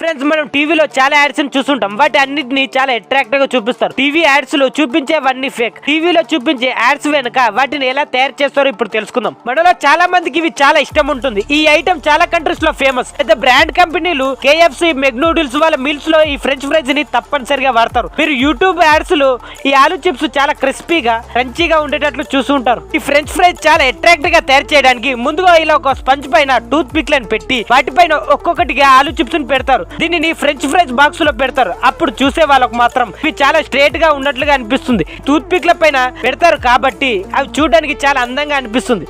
Friends మనం టీవీలో చాలా యాడ్స్ చూస్తుంటాం. వాటి అన్నిటిని చాలా అట్రాక్టివ్గా చూపిస్తారు. టీవీ యాడ్స్లో చూపించేవన్నీ ఫేక్ టీవీలో చూపించే యాడ్స్ వెనుక వాటిని ఎలా తయారు చేస్తారో ఇప్పుడు తెలుసుకుందాం. మనలో చాలా మందికి ఇవి చాలా ఇష్టం ఉంటుంది. ఈ ఐటమ్ చాలా కంట్రీస్లో ఫేమస్ అయితే బ్రాండ్ కంపెనీలు కేఎఫ్సి మెగ్ నూడిల్స్ వాళ్ళ మీల్స్లో ఈ ఫ్రెంచ్ ఫ్రైస్ని తప్పనిసరిగా వాడతారు. మీరు యూట్యూబ్ యాడ్స్లో ఈ ఆలు చిప్స్ చాలా క్రిస్పీగా క్రంచీగా ఉండేటట్లు చూస్తుంటారు ఈ ఫ్రెంచ్ ఫ్రైస్ చాలా అట్రాక్టివ్గా తయారు చేయడానికి ముందుగా ఇలా ఒక స్పంజ్ పైన టూత్ పిక్లను పెట్టి వాటిపైన ఒక్కొక్కటిగా ఆలు చిప్స్ని పెడతారు. దీనిని ఫ్రెంచ్ ఫ్రైస్ బాక్స్లో పెడతారు. అప్పుడు చూసే వాళ్ళకు మాత్రం ఇవి చాలా స్ట్రేట్గా ఉన్నట్లుగా అనిపిస్తుంది. టూత్ పిక్ల పైన పెడతారు కాబట్టి అవి చూడడానికి చాలా అందంగా అనిపిస్తుంది.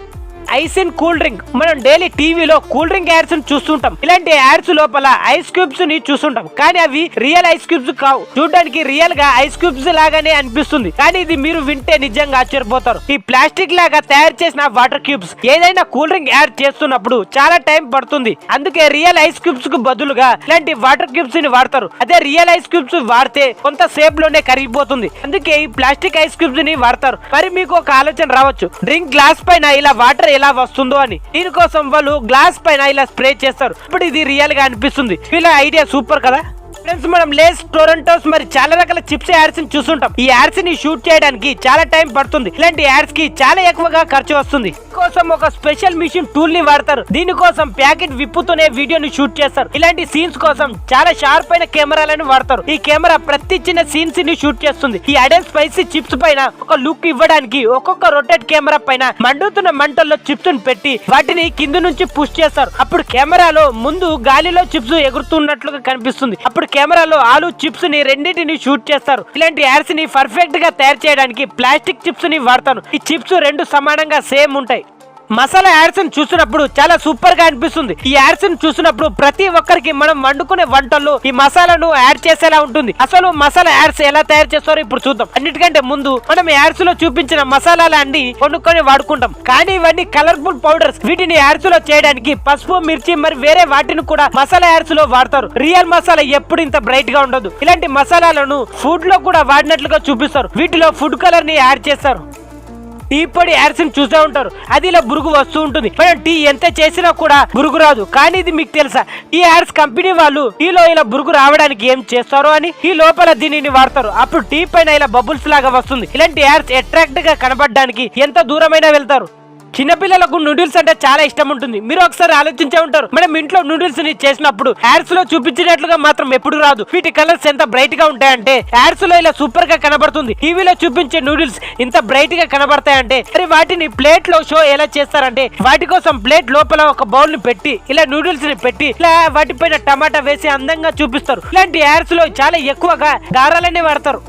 Ice in cool drink. మనం డైలీ టీవీలో కూల్ డ్రింక్ యాడ్స్ చూస్తుంటాం. ఇలాంటి యాడ్స్ లోపల ఐస్ క్యూబ్స్ని చూస్తుంటాం. కానీ అవి రియల్ ఐస్ క్యూబ్స్ కావు. చూడడానికి రియల్గా ఐస్ క్యూబ్స్ లాగానే అనిపిస్తుంది. కానీ ఇది మీరు వింటే నిజంగా ఆశ్చర్యపోతారు. ఈ ప్లాస్టిక్ లాగా తయారు చేసిన వాటర్ క్యూబ్స్ ఏదైనా కూల్ డ్రింక్ యాడ్ చేస్తున్నప్పుడు చాలా టైం పడుతుంది. అందుకే రియల్ ఐస్ క్యూబ్స్కు బదులుగా ఇలాంటి వాటర్ క్యూబ్స్ని వాడతారు. అదే రియల్ ఐస్ క్యూబ్స్ వాడితే కొంత సేపు లోనే కరిగిపోతుంది. అందుకే ఈ ప్లాస్టిక్ ఐస్ క్యూబ్స్ని వాడతారు. మరి మీకు ఒక ఆలోచన రావచ్చు. డ్రింక్ గ్లాస్ పైన ఇలా వాటర్ ఎలా వస్తుందో అని. దీనికోసం వాళ్ళు గ్లాస్ పైన ఇలా స్ప్రే చేస్తారు. ఇప్పుడు ఇది రియల్గా అనిపిస్తుంది. వీళ్ళ ఐడియా సూపర్ కదా? ఫ్రెండ్స్ మనం లేస్ టొరంటోస్ మరి చాలా రకాల చిప్స్ యాడ్స్ని చూస్తుంటాం. ఈ యాడ్స్ని షూట్ చేయడానికి చాలా టైం పడుతుంది. ఇలాంటి యాడ్స్కి చాలా ఎక్కువగా ఖర్చు వస్తుంది. కోసం ఒక స్పెషల్ మిషన్ టూల్ని వాడతారు. దీనికోసం ప్యాకెట్ విప్పుతూనే వీడియోని షూట్ చేస్తారు. ఇలాంటి సీన్స్ కోసం చాలా షార్ప్ అయిన కెమెరాలను వాడతారు. ఈ కెమెరా ప్రతి చిన్న సీన్స్ని షూట్ చేస్తుంది. ఈ అడెన్ స్పైసీ చిప్స్ పైన ఒక లుక్ ఇవ్వడానికి ఒక్కొక్క రొటేట్ కెమెరా పైన మండుతున్న మంటల్లో చిప్స్ని పెట్టి వాటిని కింద నుంచి పుష్ చేస్తారు. అప్పుడు కెమెరాలో ముందు గాలిలో చిప్స్ ఎగురుతున్నట్లుగా కనిపిస్తుంది. అప్పుడు కెమెరాలో ఆలు చిప్స్ని రెండింటిని షూట్ చేస్తారు. ఇలాంటి యాడ్స్ని పర్ఫెక్ట్గా తయారు చేయడానికి ప్లాస్టిక్ చిప్స్ని వాడతాను ఈ చిప్స్ రెండు సమానంగా సేమ్ ఉంటాయి. మసాలా యాడ్స్ చూసినప్పుడు చాలా సూపర్గా అనిపిస్తుంది. ఈ యాడ్స్ చూసినప్పుడు ప్రతి ఒక్కరికి మనం వండుకునే వంటల్లో ఈ మసాలాను యాడ్ చేసేలా ఉంటుంది. అసలు మసాలా యాడ్స్ ఎలా తయారు చేస్తారో ఇప్పుడు చూద్దాం. అన్నిటికంటే ముందు మనం యాడ్స్లో చూపించిన మసాలాలు అన్ని వండుకొని వాడుకుంటాం. కానీ ఇవన్నీ కలర్ఫుల్ పౌడర్స్ వీటిని యాడ్స్లో చేయడానికి పసుపు మిర్చి మరి వేరే వాటిని కూడా మసాలా యాడ్స్లో వాడతారు. రియల్ మసాలా ఎప్పుడు ఇంత బ్రైట్గా ఉండదు. ఇలాంటి మసాలాలను ఫుడ్లో కూడా వాడినట్లుగా చూపిస్తారు. వీటిలో ఫుడ్ కలర్ని యాడ్ చేస్తారు. టీ పొడి యాడ్స్ చూసే ఉంటారు. అది ఇలా బురుగు వస్తూ ఉంటుంది. మనం టీ ఎంత చేసినా కూడా బురుగు రాదు. కానీ ఇది మీకు తెలుసా? ఈ యాడ్స్ కంపెనీ వాళ్ళు టీలో ఇలా బురుగు రావడానికి ఏం చేస్తారో అని ఈ లోపల దీనిని వాడతారు. అప్పుడు టీ పైన ఇలా బబుల్స్ లాగా వస్తుంది. ఇలాంటి యాడ్స్ అట్రాక్ట్గా కనబడడానికి ఎంత దూరమైనా వెళ్తారు. చిన్నపిల్లలకు నూడిల్స్ అంటే చాలా ఇష్టం ఉంటుంది. మీరు ఒకసారి ఆలోచించే ఉంటారు. మనం ఇంట్లో నూడిల్స్ని చేసినప్పుడు యాడ్స్లో చూపించినట్లుగా మాత్రం ఎప్పుడు రాదు. వీటి కలర్స్ ఎంత బ్రైట్గా ఉంటాయంటే యాడ్స్లో ఇలా సూపర్గా కనబడుతుంది. టీవీలో చూపించే నూడిల్స్ ఇంత బ్రైట్గా కనబడతాయంటే మరి వాటిని ప్లేట్లో షో ఎలా చేస్తారంటే వాటి కోసం ప్లేట్ లోపల ఒక బౌల్ని పెట్టి ఇలా నూడిల్స్ని పెట్టి ఇలా వాటిపైన టమాటా వేసి అందంగా చూపిస్తారు. ఇలాంటి యాడ్స్లో చాలా ఎక్కువగా దారాలనే వాడతారు.